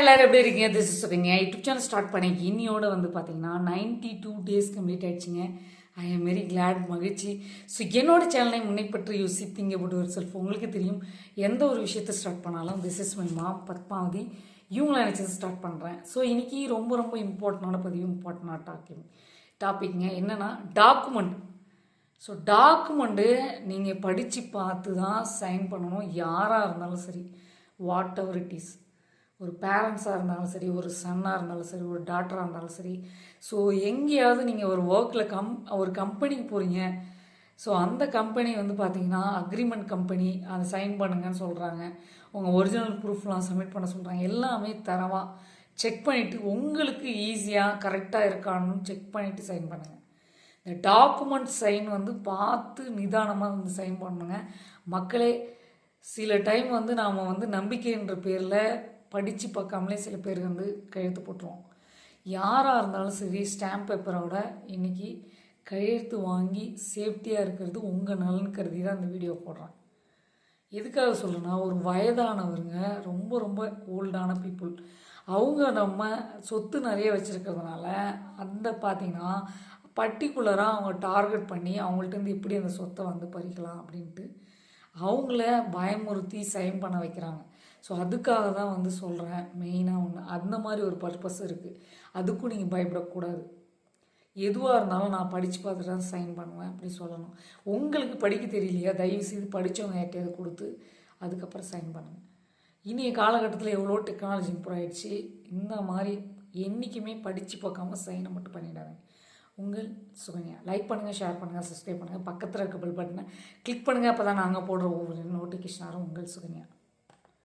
எல்லாரும் எப்படி இருக்கீங்க? This is Sukanya YouTube channel start பண்ணி இன்னியோட வந்து பார்த்தீங்கன்னா நைன்டி டூ டேஸ் கம்ப்ளீட் ஆயிடுச்சுங்க. ஐ எம் வெரி கிளாட் மகிழ்ச்சி. ஸோ என்னோட சேனலை முன்னைப்பற்றி யோசிப்பீங்க போட்டு ஒரு செல்ஃப் உங்களுக்கு தெரியும். எந்த ஒரு விஷயத்தை ஸ்டார்ட் பண்ணாலும் திஸ் இஸ் மை மா பத்மாவதி. இவங்கள நினச்சது ஸ்டார்ட் பண்ணுறேன் ஸோ இன்றைக்கி ரொம்ப ரொம்ப இம்பார்ட்டண்டான பதிவு இம்பார்ட்டண்டான டாக்கிங் டாபிக்ங்க என்னென்னா டாக்குமெண்ட் ஸோ டாக்குமெண்ட்டு நீங்கள் படித்து பார்த்து தான் சைன் பண்ணணும். யாராக இருந்தாலும் சரி வாட் எவர் இட் இஸ் ஒரு பேரண்ட்ஸாக இருந்தாலும் சரி ஒரு சன்னாக இருந்தாலும் சரி ஒரு டாட்டராக இருந்தாலும் சரி. ஸோ எங்கேயாவது நீங்கள் ஒரு ஒர்க்கில் கம் ஒரு கம்பெனிக்கு போகிறீங்க ஸோ அந்த கம்பெனி வந்து பார்த்தீங்கன்னா அக்ரிமெண்ட் கம்பெனி அதை சைன் பண்ணுங்கன்னு சொல்கிறாங்க உங்கள் ஒரிஜினல் ப்ரூஃப்லாம் சப்மிட் பண்ண சொல்கிறாங்க எல்லாமே தரவாக செக் பண்ணிவிட்டு உங்களுக்கு ஈஸியாக கரெக்டாக இருக்கான்னு செக் பண்ணிவிட்டு சைன் பண்ணுங்கள் இந்த டாக்குமெண்ட் சைன் வந்து பார்த்து நிதானமாக வந்து சைன் பண்ணுங்க. மக்களே சில டைம் வந்து நாம் வந்து நம்பிக்கைன்ற பேரில் படித்து பார்க்காமலே சில பேர் வந்து கையெழுத்து போட்டுருவோம். யாராக இருந்தாலும் சரி ஸ்டாம்ப் பேப்பரோட இன்றைக்கி கையெழுத்து வாங்கி சேஃப்டியாக இருக்கிறது உங்கள் நலன் கருதி தான் இந்த வீடியோ போடுறேன். எதுக்காக சொல்கிறேன்னா ஒரு வயதானவருங்க ரொம்ப ரொம்ப ஓல்டான பீப்புள் அவங்க நம்ம சொத்து நிறைய வச்சுருக்கிறதுனால அந்த பார்த்திங்கன்னா பர்டிகுலராக அவங்க டார்கெட் பண்ணி அவங்கள்ட்டேருந்து எப்படி அந்த சொத்தை வந்து பறிக்கலாம் அப்படின்ட்டு அவங்கள பயமுறுத்தி சைன் பண்ண வைக்கிறாங்க. ஸோ அதுக்காக தான் வந்து சொல்கிறேன் மெயினாக ஒன்று அந்த மாதிரி ஒரு பர்பஸ் இருக்குது அதுக்கும் நீங்கள் பயப்படக்கூடாது. எதுவாக இருந்தாலும் நான் படித்து பார்த்துட்டு தான் சைன் பண்ணுவேன் அப்படி சொல்லணும். உங்களுக்கு படிக்க தெரியலையா? தயவு செய்து படித்தவங்க யார்ட்டையாவது கொடுத்து அதுக்கப்புறம் சைன் பண்ணுங்கள் இனிய காலகட்டத்தில் எவ்வளோ டெக்னாலஜி இம்ப்ரூவ் ஆகிடுச்சு இந்த மாதிரி என்றைக்குமே படித்து பார்க்காம சைனை மட்டும் பண்ணிடாதீங்க. உங்கள் சுகன்யா. லைக் பண்ணுங்கள் ஷேர் பண்ணுங்கள் சப்ஸ்கிரைப் பண்ணுங்கள் பக்கத்தில் இருக்க பெல் பட்டனை கிளிக் பண்ணுங்கள் அப்போ தான் நாங்கள் போடுற ஒவ்வொரு நோட்டிஃபிகேஷனாரும் உங்கள் சுகன்யா.